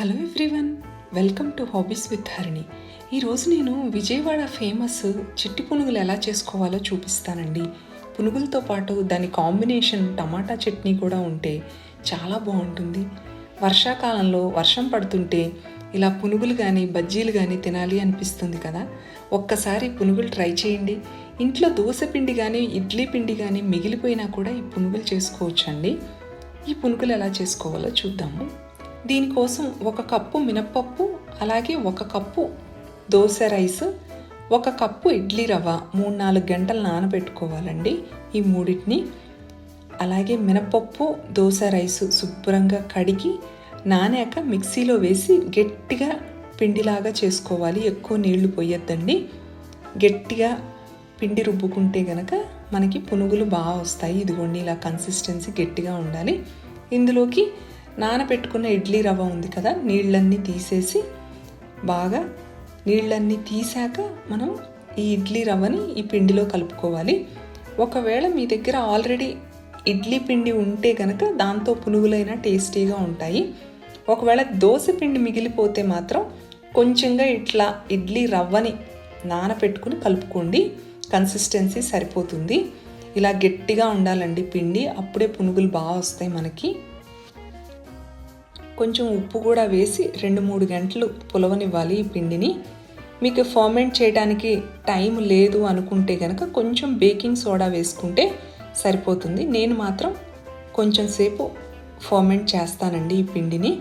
Hello everyone welcome to hobbies with Harini. ఈరోజు నేను Vijayawada famous చిట్టి పునుగులు ఎలా చేసుకోవాలో చూపిస్తానండి. పునుగులతో పాటు దాని కాంబినేషన్ టమాటా చట్నీ కూడా ఉంటే చాలా బాగుంటుంది. వర్షాకాలంలో వర్షం పడుతుంటే ఇలా పునుగులు కానీ బజ్జీలు కానీ తినాలి అనిపిస్తుంది కదా. ఒక్కసారి పునుగులు ట్రై చేయండి. ఇంట్లో దోశ పిండి కానీ ఇడ్లీ పిండి కానీ మిగిలిపోయినా కూడా ఈ పునుగులు చేసుకోవచ్చండి. ఈ పునుగులు ఎలా చేసుకోవాలో చూద్దాము. దీనికోసం ఒక కప్పు మినప్పప్పు అలాగే ఒక కప్పు దోశ రైస్ ఒక కప్పు ఇడ్లీ రవ్వ మూడు నాలుగు గంటలు నానబెట్టుకోవాలండి ఈ మూడింటిని. అలాగే మినపప్పు దోశ రైస్ శుభ్రంగా కడిగి నానాక మిక్సీలో వేసి గట్టిగా పిండిలాగా చేసుకోవాలి. ఎక్కువ నీళ్ళు పోయొద్దండి. గట్టిగా పిండి రుబ్బుకుంటే గనక మనకి పునుగులు బాగా వస్తాయి. ఇదిగోండి ఇలా కన్సిస్టెన్సీ గట్టిగా ఉండాలి. ఇందులోకి నానబెట్టుకున్న ఇడ్లీ రవ్వ ఉంది కదా నీళ్ళన్నీ తీసేసి బాగా నీళ్ళన్నీ తీసాక మనం ఈ ఇడ్లీ రవ్వని ఈ పిండిలో కలుపుకోవాలి. ఒకవేళ మీ దగ్గర ఆల్రెడీ ఇడ్లీ పిండి ఉంటే కనుక దాంతో పునుగులైనా టేస్టీగా ఉంటాయి. ఒకవేళ దోశ పిండి మిగిలిపోతే మాత్రం కొంచెంగా ఇట్లా ఇడ్లీ రవ్వని నానపెట్టుకుని కలుపుకోండి. కన్సిస్టెన్సీ సరిపోతుంది. ఇలా గట్టిగా ఉండాలండి పిండి అప్పుడే పునుగులు బాగా వస్తాయి మనకి. కొంచెం ఉప్పు కూడా వేసి రెండు మూడు గంటలు పులవనివ్వాలి ఈ పిండిని. మీకు ఫర్మెంట్ చేయడానికి టైం లేదు అనుకుంటే కనుక కొంచెం బేకింగ్ సోడా వేసుకుంటే సరిపోతుంది. నేను మాత్రం కొంచెం సేపు ఫర్మెంట్ చేస్తానండి ఈ పిండిని.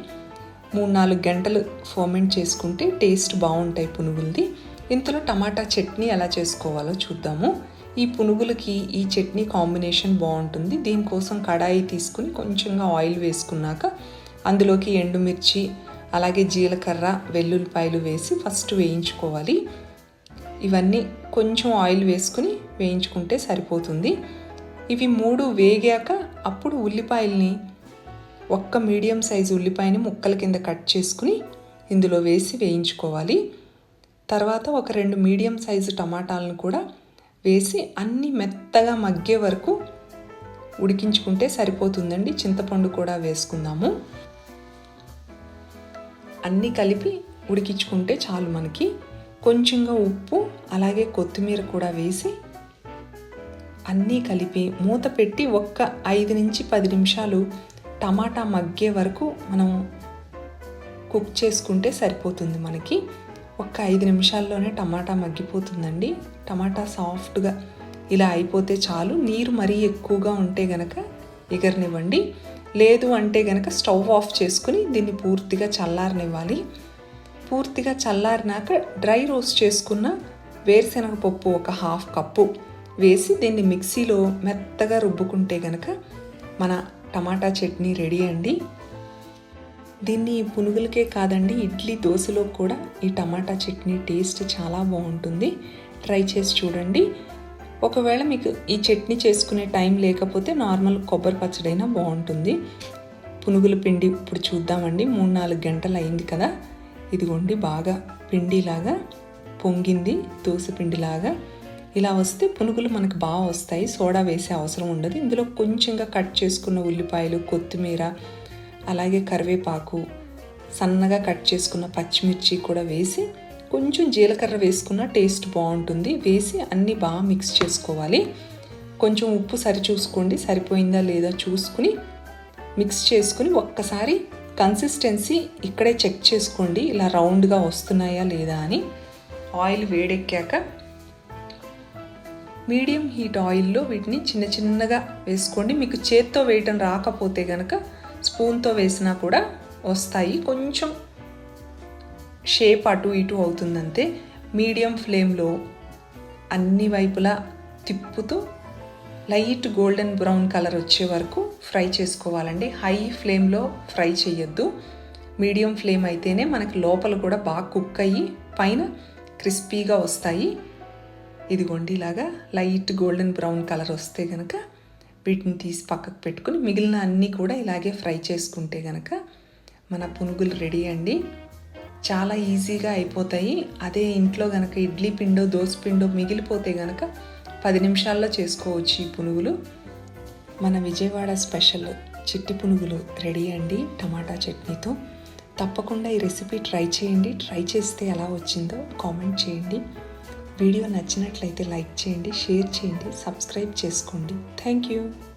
మూడు నాలుగు గంటలు ఫర్మెంట్ చేసుకుంటే టేస్ట్ బాగుంటాయి పునుగులది. ఇంతలో టమాటా చట్నీ ఎలా చేసుకోవాలో చూద్దాము. ఈ పునుగులకి ఈ చట్నీ కాంబినేషన్ బాగుంటుంది. దీనికోసం కడాయి తీసుకుని కొంచెంగా ఆయిల్ వేసుకున్నాక అందులోకి ఎండుమిర్చి అలాగే జీలకర్ర వెల్లుల్లిపాయలు వేసి ఫస్ట్ వేయించుకోవాలి. ఇవన్నీ కొంచెం ఆయిల్ వేసుకుని వేయించుకుంటే సరిపోతుంది. ఇవి మూడు వేగాక అప్పుడు ఉల్లిపాయల్ని ఒక్క మీడియం సైజు ఉల్లిపాయని ముక్కల కింద కట్ చేసుకుని ఇందులో వేసి వేయించుకోవాలి. తర్వాత ఒక రెండు మీడియం సైజు టమాటాలను కూడా వేసి అన్నీ మెత్తగా మగ్గే వరకు ఉడికించుకుంటే సరిపోతుందండి. చింతపండు కూడా వేసుకుందాము. అన్నీ కలిపి ఉడికించుకుంటే చాలు మనకి. కొంచెంగా ఉప్పు అలాగే కొత్తిమీర కూడా వేసి అన్నీ కలిపి మూత పెట్టి ఒక్క ఐదు నుంచి పది నిమిషాలు టమాటా మగ్గే వరకు మనం కుక్ చేసుకుంటే సరిపోతుంది మనకి. ఒక్క ఐదు నిమిషాల్లోనే టమాటా మగ్గిపోతుందండి. టమాటా సాఫ్ట్గా ఇలా అయిపోతే చాలు. నీరు మరీ ఎక్కువగా ఉంటే గనక ఎగరనివ్వండి. లేదు అంటే కనుక స్టవ్ ఆఫ్ చేసుకుని దీన్ని పూర్తిగా చల్లారనివ్వాలి. పూర్తిగా చల్లారినాక డ్రై రోస్ట్ చేసుకున్న వేరుశనగ పప్పు ఒక హాఫ్ కప్పు వేసి దీన్ని మిక్సీలో మెత్తగా రుబ్బుకుంటే గనక మన టమాటా చట్నీ రెడీ అండి. దీన్ని పునుగులకే కాదండి ఇడ్లీ దోశలో కూడా ఈ టమాటా చట్నీ టేస్ట్ చాలా బాగుంటుంది. ట్రై చేసి చూడండి. ఒకవేళ మీకు ఈ చట్నీ చేసుకునే టైం లేకపోతే నార్మల్ కొబ్బరి పచ్చడైనా బాగుంటుంది. పునుగుల పిండి ఇప్పుడు చూద్దామండి. మూడు నాలుగు గంటలు అయింది కదా. ఇదిగోండి బాగా పిండిలాగా పొంగింది. దోశ పిండిలాగా. ఇలా వస్తే పునుగులు మనకు బాగా వస్తాయి. సోడా వేసే అవసరం ఉండదు. ఇందులో కొంచెంగా కట్ చేసుకున్న ఉల్లిపాయలు కొత్తిమీర అలాగే కరివేపాకు సన్నగా కట్ చేసుకున్న పచ్చిమిర్చి కూడా వేసి కొంచెం జీలకర్ర వేసుకున్న టేస్ట్ బాగుంటుంది. వేసి అన్నీ బాగా మిక్స్ చేసుకోవాలి. కొంచెం ఉప్పు సరి చూసుకోండి. సరిపోయిందా లేదా చూసుకుని మిక్స్ చేసుకుని ఒక్కసారి కన్సిస్టెన్సీ ఇక్కడే చెక్ చేసుకోండి. ఇలా రౌండ్గా వస్తున్నాయా లేదా అని. ఆయిల్ వేడెక్కాక మీడియం హీట్ ఆయిల్లో వీటిని చిన్న చిన్నగా వేసుకోండి. మీకు చేత్తో వేయటం రాకపోతే కనుక స్పూన్తో వేసినా కూడా వస్తాయి. కొంచెం షేప్ అటు ఇటు అవుతుందంతే మీడియం ఫ్లేమ్లో అన్ని వైపులా తిప్పుతూ లైట్ గోల్డెన్ బ్రౌన్ కలర్ వచ్చే వరకు ఫ్రై చేసుకోవాలండి. హై ఫ్లేమ్లో ఫ్రై చేయొద్దు. మీడియం ఫ్లేమ్ అయితేనే మనకి లోపల కూడా బాగా కుక్ అయ్యి పైన క్రిస్పీగా వస్తాయి. ఇదిగోండి ఇలాగా లైట్ గోల్డెన్ బ్రౌన్ కలర్ వస్తే కనుక వీటిని తీసి పక్కకు పెట్టుకుని మిగిలిన అన్నీ కూడా ఇలాగే ఫ్రై చేసుకుంటే కనుక మన పునుగులు రెడీ అండి. చాలా ఈజీగా అయిపోతాయి. అదే ఇంట్లో కనుక ఇడ్లీ పిండో దోశ పిండో మిగిలిపోతే కనుక పది నిమిషాల్లో చేసుకోవచ్చు ఈ పునుగులు. మన విజయవాడ స్పెషల్ చిట్టి పునుగులు రెడీ అండి టమాటా చట్నీతో. తప్పకుండా ఈ రెసిపీ ట్రై చేయండి. ట్రై చేస్తే ఎలా వచ్చిందో కామెంట్ చేయండి. వీడియో నచ్చినట్లయితే లైక్ చేయండి షేర్ చేయండి సబ్స్క్రైబ్ చేసుకోండి. Thank you.